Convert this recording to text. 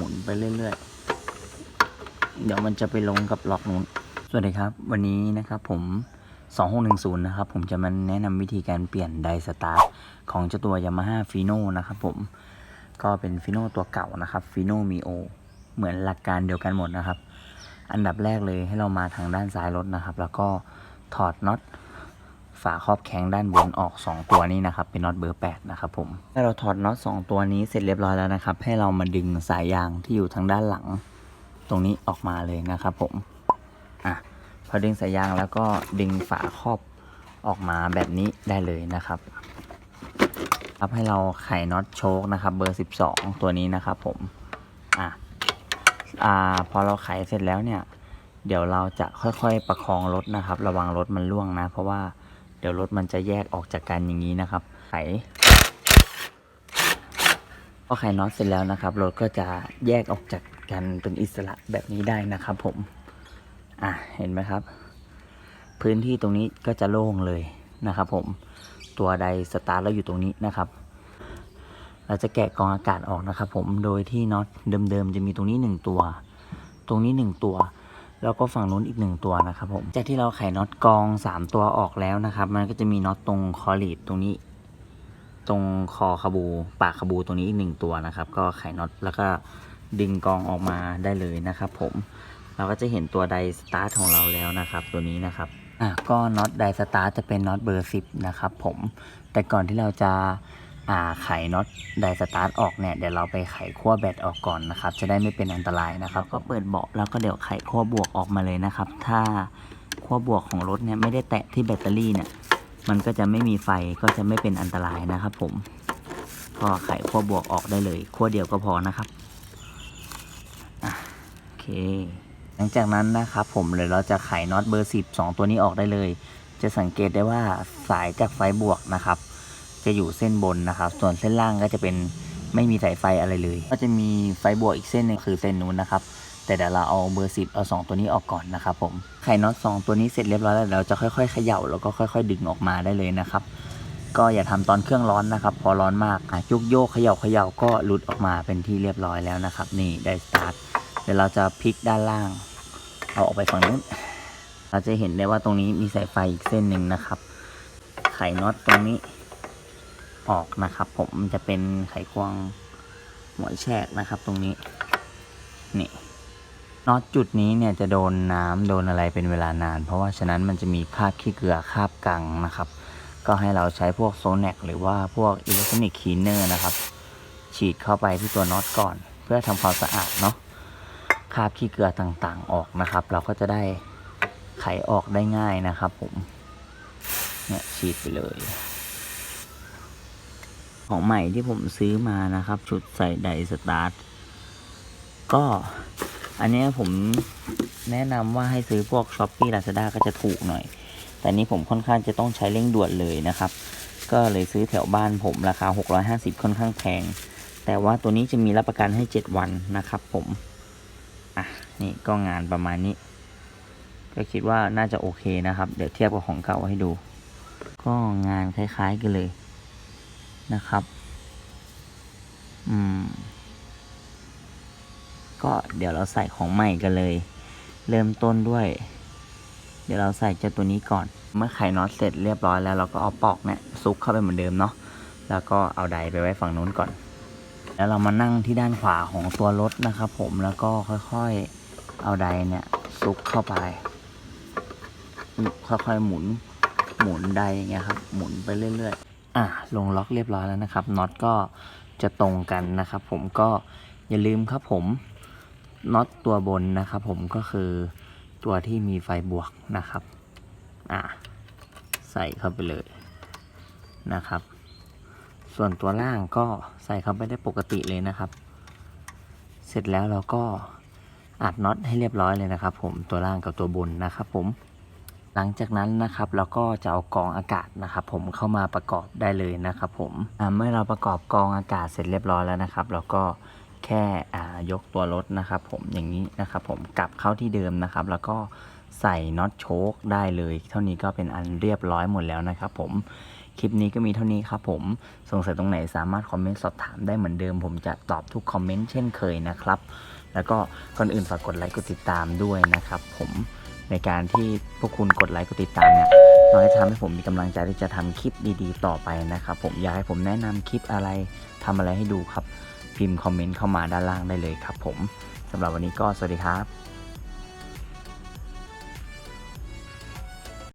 มุนไปเรื่อยๆ เดี๋ยวมันจะไปลงกับล็อกนู้น สวัสดีครับ วันนี้นะครับผม 2610 นะครับ ผมจะมาแนะนำวิธีการเปลี่ยนไดสตาร์ทของเจ้าตัว Yamaha Fino นะครับผม ก็เป็นฟิโนตัวเก่านะครับฟิโนมีโอเหมือนหลักการเดียวกันหมดนะครับ อันดับแรกเลยให้เรามาทางด้านซ้ายรถนะครับ แล้วก็ถอดน็อต ฝาครอบแข้งด้านบนออก 2 ตัวนี้นะครับ เป็นน็อตเบอร์ 8 นะครับผมถ้าเราถอดน็อต2 ตัวนี้เสร็จเรียบร้อยแล้วนะครับ ให้เรามาดึงสายยางที่อยู่ทางด้านหลัง ตรงนี้ออกมาเลยนะครับผมอะพอดึงสายยางแล้วก็ดึงฝาครอบออกมาแบบนี้ได้เลยนะครับครับให้เราไขน็อตโชคนะครับ เบอร์ 12 ตัวนี้นะครับผมอะอ่าพอเราไขเสร็จแล้วเนี่ย เดี๋ยวเราจะค่อยๆประคองรถนะครับ ระวังรถมันล่วงนะ เพราะว่า เดี๋ยวรถมันจะแยกออกจากกันอย่างนี้นะครับ ไขพอไขน็อตเสร็จแล้วนะครับ รถก็จะแยกออกจากกันเป็นอิสระแบบนี้ได้นะครับ ผม อะเห็นไหมครับ พื้นที่ตรงนี้ก็จะโล่งเลยนะครับ ผม ตัวใดสตาร์ทแล้วอยู่ตรงนี้นะครับ เราจะแกะกองอากาศออกนะครับ ผม โดยที่น็อตเดิมๆจะมีตรงนี้หนึ่งตัว ตรงนี้หนึ่งตัว แล้วก็ฝั่งนู้นอีกหนึ่งตัวนะครับผม จากที่เราไขน็อตกองสามตัวออกแล้วนะครับ มันก็จะมีน็อตตรงคอลีดตรงนี้ ตรงคอขบูปากขบูตรงนี้อีกหนึ่งตัวนะครับ ก็ไขน็อตแล้วก็ดึงกองออกมาได้เลยนะครับผม เราก็จะเห็นตัวไดสตาร์ทของเราแล้วนะครับ ตัวนี้นะครับ อะก็น็อตไดสตาร์ทจะเป็นน็อตเบอร์สิบนะครับผม แต่ก่อนที่เราจะ อ่าไขน็อตไดสตาร์ทออกเนี่ยเดี๋ยวเราไปไขขั้วแบตออกก่อนนะครับ จะได้ไม่เป็นอันตรายนะครับ ก็เปิดเบาะแล้วก็เดี๋ยวไขขั้วบวกออกมาเลยนะครับ ถ้าขั้วบวกของรถเนี่ยไม่ได้แตะที่แบตเตอรี่เนี่ยมันก็จะไม่มีไฟก็จะไม่เป็นอันตรายนะครับ ผมก็ไขขั้วบวกออกได้เลยขั้วเดียวก็พอนะครับโอเค หลังจากนั้นนะครับผมเลยเราจะไขน็อตเบอร์ 10 2 ตัวนี้ออกได้เลย จะสังเกตได้ว่าสายจากไฟบวกนะครับ จะอยู่เส้นบนนะครับ ส่วนเส้นล่างก็จะเป็นไม่มีสายไฟอะไรเลย ก็จะมีไฟบวกอีกเส้นหนึงคือเส้นนู้นนะครับ แต่เดี๋ยวเราเอาเบอร์10เอา2ตัวนี้ออกก่อนนะครับผมไขน็อต2ตัวนี้เสร็จเรียบร้อยแล้วเราจะค่อยๆเขย่าแล้วก็ค่อย ๆ ดึงออกมาได้เลยนะครับก็อย่าทำตอนเครื่องร้อนนะครับ พอร้อนมากยุกโยกเขย่าเขย่าก็หลุดออกมาเป็นที่เรียบร้อยแล้วนะครับ นี่ได้สตาร์ทเดี๋ยวเราจะพลิกด้านล่าง เอาออกไปฝั่งนู้น เราจะเห็นได้ว่าตรงนี้มีสายไฟอีกเส้นหนึ่งนะครับ ไขน็อตตรงนี้ ออกนะครับ ผมจะเป็นไขควงหัวแฉกนะครับ ตรงนี้นี่น็อตจุดนี้เนี่ยจะโดนน้ำโดนอะไรเป็นเวลานาน เพราะว่าฉะนั้นมันจะมีคราบขี้เกลือคราบกังนะครับ ก็ให้เราใช้พวกโซแนกหรือว่าพวกอิเล็กทรอนิกส์คีเนอร์นะครับ ฉีดเข้าไปที่ตัวน็อตก่อน เพื่อทำความสะอาดเนาะคราบขี้เกลือต่างๆออกนะครับ เราก็จะได้ไขออกได้ง่ายนะครับ ผมเนี่ยฉีดไปเลย ของใหม่ที่ผมซื้อมานะครับ ชุดใส่ไดสตาร์ทก็อันนี้ผมแนะนำว่าให้ซื้อพวก s h อ p e e Lazada ก็จะถูกหน่อย แต่นี้ผมค่อนข้างจะต้องใช้เร่งด่วนเลยนะครับ ก็เลยซื้อแถวบ้านผมราคา 650 ค่อนข้างแพง แต่ว่าตัวนี้จะมีรับประกันให้ 7 วันนะครับผม อะ นี่ก็งานประมาณนี้ ก็คิดว่าน่าจะโอเคนะครับ เดี๋ยวเทียบกับของเก่าให้ดู ก็งานคล้ายๆกันเลย นะครับ อืม ก็เดี๋ยวเราใส่ของใหม่กันเลย เริ่มต้นด้วย เดี๋ยวเราใส่เจ้าตัวนี้ก่อน เมื่อไขน็อตเสร็จเรียบร้อยแล้วเราก็เอาปอกเนี่ยซุกเข้าไปเหมือนเดิมเนาะ แล้วก็เอาไดไปไว้ฝั่งนู้นก่อน แล้วเรามานั่งที่ด้านขวาของตัวรถนะครับผม แล้วก็ค่อยๆ เอาไดเนี่ยซุกเข้าไป ค่อยๆหมุนหมุนไดอย่างเงี้ยครับ หมุนไปเรื่อยๆ อะลงล็อกเรียบร้อยแล้วนะครับน็อตก็จะตรงกันนะครับผมก็อย่าลืมครับผมน็อตตัวบนนะครับผมก็คือตัวที่มีไฟบวกนะครับอะใส่เข้าไปเลยนะครับ ส่วนตัวล่างก็ใส่เข้าไปได้ปกติเลยนะครับ เสร็จแล้วเราก็อัดน็อตให้เรียบร้อยเลยนะครับ ผมตัวล่างกับตัวบนนะครับผม หลังจากนั้นนะครับเราก็จะเอากองอากาศนะครับ ผมเข้ามาประกอบได้เลยนะครับผมเมื่อเราประกอบกองอากาศเสร็จเรียบร้อยแล้วนะครับ เราก็แค่ยกตัวรถนะครับ ผมอย่างนี้นะครับผมกลับเข้าที่เดิมนะครับ แล้วก็ใส่น็อตโชคได้เลย เท่านี้ก็เป็นอันเรียบร้อยหมดแล้วนะครับผมคลิปนี้ก็มีเท่านี้ครับผมสงสัยตรงไหนสามารถคอมเมนต์สอบถามได้เหมือนเดิม ผมจะตอบทุกคอมเมนต์เช่นเคยนะครับ แล้วก็ก่อนอื่นฝากกดไลค์กดติดตามด้วยนะครับผม ในการที่พวกคุณกดไลค์กดติดตามเนี่ยน้อยทำให้ผมมีกำลังใจที่จะทำคลิปดีๆ ต่อไปนะครับผมอยากให้ผมแนะนำคลิปอะไรทำอะไรให้ดูครับ พิมพ์คอมเมนต์เข้ามาด้านล่างได้เลยครับผมสำหรับวันนี้ก็สวัสดีครับ